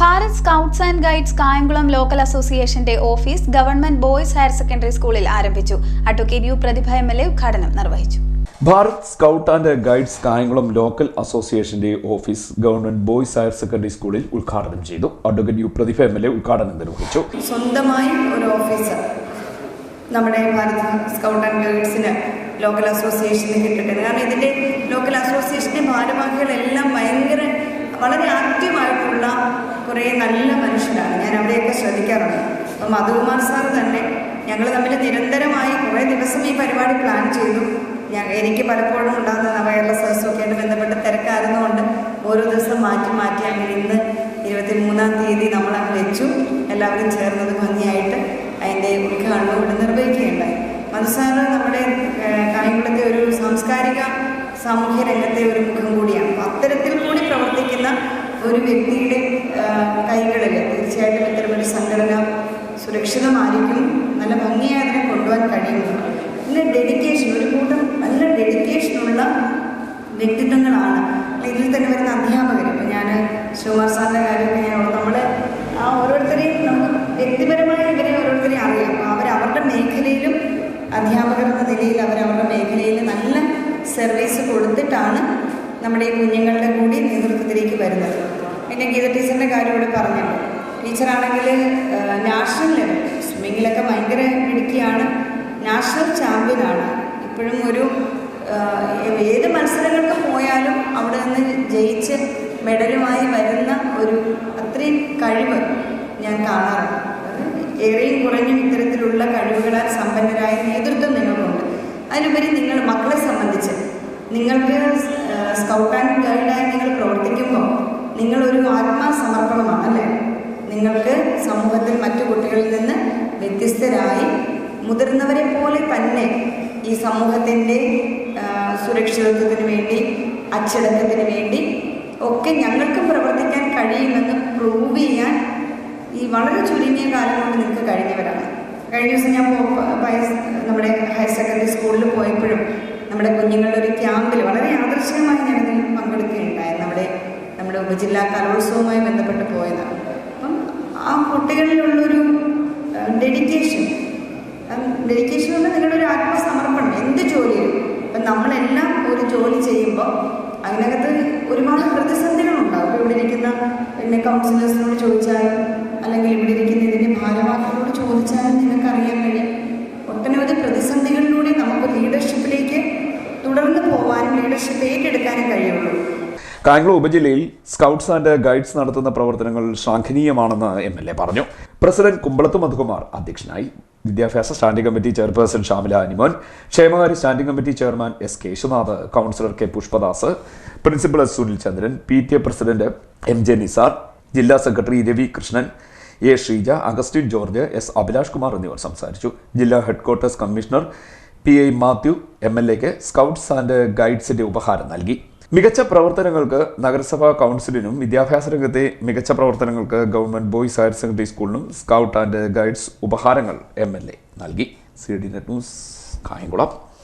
Bharat scouts and guides Kayamkulam local അസോസിയേഷന്റെ office government boys higher secondary സ്കൂളിൽ ആരംഭിച്ചു. Advocate U Prathibha M L A ഉദ്ഘാടനം നിർവഹിച്ചു. Bharat scout and guides Kayamkulam local അസോസിയേഷന്റെ office government boys higher secondary സ്കൂളിൽ ഉദ്ഘാടനം ചെയ്തു. Advocate U Prathibha M L A ഉദ്ഘാടനം നിർവഹിച്ചു. സ്വന്തമായി ഒരു ഓഫീസ് നമ്മുടെ ഭാരത് സ്കൗട്ട് ആൻഡ് ഗൈഡ്സിന് ലോക്കൽ അസോസിയേഷന് കിട്ടിയിട്ടുണ്ട്. കാരണം ഇതിന്റെ ലോക്കൽ അസോസിയേഷന്റെ ഭാരവാഹികളെല്ലാം ഭയങ്കര കുറേ നല്ല മനുഷ്യരാണ്. ഞാൻ അവിടെയൊക്കെ ശ്രദ്ധിക്കാറുണ്ട്. അപ്പം മധുകുമാർ സാർ തന്നെ ഞങ്ങൾ തമ്മിൽ നിരന്തരമായി കുറേ ദിവസം ഈ പരിപാടി പ്ലാൻ ചെയ്തു. ഞാൻ എനിക്ക് പലപ്പോഴും ഉണ്ടാകുന്ന നവകേരള സദസ്സൊക്കെയായിട്ട് ബന്ധപ്പെട്ട് തിരക്കായിരുന്നുകൊണ്ട് ഓരോ ദിവസം മാറ്റി മാറ്റി അങ്ങനെ ഇന്ന് ഇരുപത്തി മൂന്നാം തീയതി നമ്മൾ അങ്ങ് വെച്ചു. എല്ലാവരും ചേർന്നത് ഭംഗിയായിട്ട് അതിന്റെ ഉദ്ഘാടനം ഇവിടെ നിർവഹിക്കുകയുണ്ടായി. മധുസാറ് നമ്മുടെ കായംകുളത്തെ ഒരു സാംസ്കാരിക സാമൂഹ്യ രംഗത്തെ ഒരു മുഖം കൂടിയാണ്. അത്തരത്തിൽ കൂടി പ്രവർത്തിക്കുന്ന ഒരു വ്യക്തിയുടെ കൈകളിൽ തീർച്ചയായിട്ടും ഇത്തരമൊരു സംഘടന സുരക്ഷിതമായിരിക്കും. നല്ല ഭംഗിയായി അതിനെ കൊണ്ടുപോകാൻ കഴിയുന്നു. പിന്നെ ഡെഡിക്കേഷൻ ഒരു കൂട്ടം നല്ല ഡെഡിക്കേഷനുള്ള വ്യക്തിത്വങ്ങളാണ്. ഇതിൽ തന്നെ വരുന്ന അധ്യാപകർ ഇപ്പം ഞാൻ ശിവകുമാർ സാറിന്റെ കാര്യമൊക്കെ ഞാൻ നമ്മൾ ആ ഓരോരുത്തരെയും നമുക്ക് വ്യക്തിപരമായി ഇവരെ ഓരോരുത്തരെയും അറിയാം. അപ്പോൾ അവർ അവരുടെ മേഖലയിലും അധ്യാപകർ എന്ന നിലയിൽ അവർ അവരുടെ മേഖലയിൽ നല്ല സർവീസ് കൊടുത്തിട്ടാണ് നമ്മുടെ ഈ കുഞ്ഞുങ്ങളുടെ കൂടി നേതൃത്വത്തിലേക്ക് വരുന്നത്. പിന്നെ ഗീത ടീച്ചറിന്റെ കാര്യം ഇവിടെ പറഞ്ഞല്ലോ. ടീച്ചറാണെങ്കിൽ നാഷണൽ ലെവൽ സ്വിമ്മിങ്ങിലൊക്കെ ഭയങ്കര മിടുക്കിയാണ്. നാഷണൽ ചാമ്പ്യനാണ്. ഇപ്പോഴും ഒരു ഏത് മത്സരങ്ങൾക്ക് പോയാലും അവിടെ നിന്ന് ജയിച്ച് മെഡലുമായി വരുന്ന ഒരു അത്രയും കഴിവ് ഞാൻ കാണാറുണ്ട്. ഏറെയും കുറഞ്ഞും ഇത്തരത്തിലുള്ള കഴിവുകളാൽ സമ്പന്നരായ നേതൃത്വം നിങ്ങൾക്കുണ്ട് അതിനുപരി നിങ്ങൾ മക്കളെ സംബന്ധിച്ച് നിങ്ങൾക്ക് സ്കൗട്ട് ആൻഡ് നിങ്ങളൊരു ആത്മാസമർപ്പണമാണ് അല്ലേ? നിങ്ങൾക്ക് സമൂഹത്തിൽ മറ്റു കുട്ടികളിൽ നിന്ന് വ്യത്യസ്തരായി മുതിർന്നവരെ പോലെ തന്നെ ഈ സമൂഹത്തിന്റെ സുരക്ഷിതത്വത്തിന് വേണ്ടി അച്ചടക്കത്തിന് വേണ്ടി ഒക്കെ ഞങ്ങൾക്ക് പ്രവർത്തിക്കാൻ കഴിയുമെന്ന് പ്രൂവ് ചെയ്യാൻ ഈ വളരെ ചുരുങ്ങിയ കാലം കൊണ്ട് നിങ്ങൾക്ക് കഴിഞ്ഞവരാണ്. കഴിഞ്ഞ ദിവസം ഞാൻ നമ്മുടെ ഹയർ സെക്കൻഡറി സ്കൂളിൽ പോയപ്പോഴും നമ്മുടെ കുഞ്ഞുങ്ങളുടെ ഒരു ക്യാമ്പിൽ വളരെ ആദർശമായി ഞാനതിൽ പങ്കെടുക്കുകയുണ്ടായി നമ്മുടെ നമ്മുടെ ഉപജില്ലാ കലോത്സവവുമായി ബന്ധപ്പെട്ട് പോയതാണ്. അപ്പം ആ കുട്ടികളിലുള്ളൊരു ഡെഡിക്കേഷൻ ഡെഡിക്കേഷൻ എന്ന് നിങ്ങളുടെ ഒരു ആത്മസമർപ്പണം എന്ത് ജോലിയും ഇപ്പം നമ്മളെല്ലാം ഒരു ജോലി ചെയ്യുമ്പോൾ അതിനകത്ത് ഒരുപാട് പ്രതിസന്ധികളുണ്ടാവും ഇവിടെ ഇരിക്കുന്ന പിന്നെ കൗൺസിലേഴ്സിനോട് ചോദിച്ചാലും അല്ലെങ്കിൽ ഇവിടെ ഇരിക്കുന്ന ഇതിന്റെ ഭാരവാഹികളോട് ചോദിച്ചാലും നിങ്ങൾക്ക് അറിയാൻ കഴിയും. ഒട്ടനവധി പ്രതിസന്ധികളിലൂടെ നമുക്ക് ലീഡർഷിപ്പിലേക്ക് തുടർന്ന് പോകാനും ലീഡർഷിപ്പ് ഏറ്റെടുക്കാനും കഴിയുള്ളൂ കായംകുളം ഉപജില്ലയിൽ സ്കൗട്ട്സ് ആൻഡ് ഗൈഡ്സ് നടത്തുന്ന പ്രവർത്തനങ്ങൾ ശ്ലാഘനീയമാണെന്ന് എം എൽ എ പറഞ്ഞു. പ്രസിഡന്റ് കുമ്പളത്ത് മധുകുമാർ അധ്യക്ഷനായി. വിദ്യാഭ്യാസ standing committee chairperson Shamila Animon ക്ഷേമകാര്യ standing committee chairman S Keshunath councillor K Pushpadas principal S Sunil Chandran P T A president M J Nisar ജില്ലാ secretary Ravi Krishnan A Sreeja Augustine George S Abhilash Kumar എന്നിവർ സംസാരിച്ചു. ജില്ലാ headquarters commissioner P I Mathew M L എക്ക് scouts and ഗൈഡ്സിന്റെ ഉപഹാരം നൽകി. മികച്ച പ്രവർത്തനങ്ങൾക്ക് നഗരസഭാ കൗൺസിലിനും വിദ്യാഭ്യാസ രംഗത്തെ മികച്ച പ്രവർത്തനങ്ങൾക്ക് ഗവൺമെന്റ് ബോയ്സ് ഹയർ സെക്കൻഡറി സ്കൂളിനും സ്കൗട്ട് ആൻഡ് ഗൈഡ്സ് ഉപഹാരങ്ങൾ എം എൽ എ നൽകി. C D net news Kayamkulam.